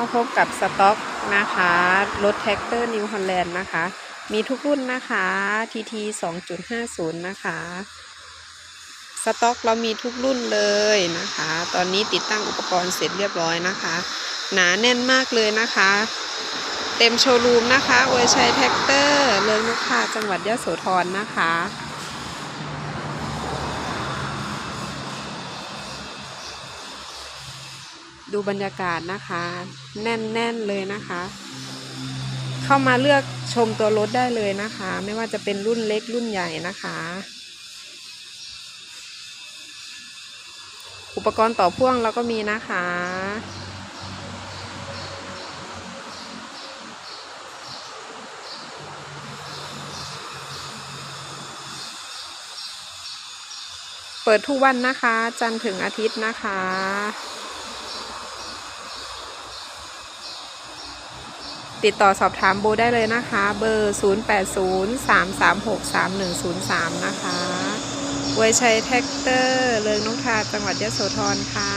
มาพบกับสต็อกนะคะ รถแท็กเตอร์นิวฮอลแลนด์นะคะ มีทุกรุ่นนะคะ TT 2.50นย์นะคะสต็อกเรามีทุกรุ่นเลยนะคะ ตอนนี้ติดตั้งอุปกรณ์เสร็จเรียบร้อยนะคะ หนาแน่นมากเลยนะคะ เต็มโชว์รูมนะคะอวยชัยแท็กเตอร์เลิงลูกคาจังหวัดยะโสธรนะคะ ดูบรรยากาศนะคะ แน่นๆเลยนะคะ เข้ามาเลือกชมตัวรถได้เลยนะคะ ไม่ว่าจะเป็นรุ่นเล็กรุ่นใหญ่นะคะ อุปกรณ์ต่อพ่วงเราก็มีนะคะเปิดทุกวันนะคะ จันทร์ถึงอาทิตย์นะคะ ติดต่อสอบถามโบได้เลยนะคะ เบอร์ 0803363103 นะคะเวยชัยแท็กเตอร์ เลิงนกทาจังหวัดยะโสธรค่ะ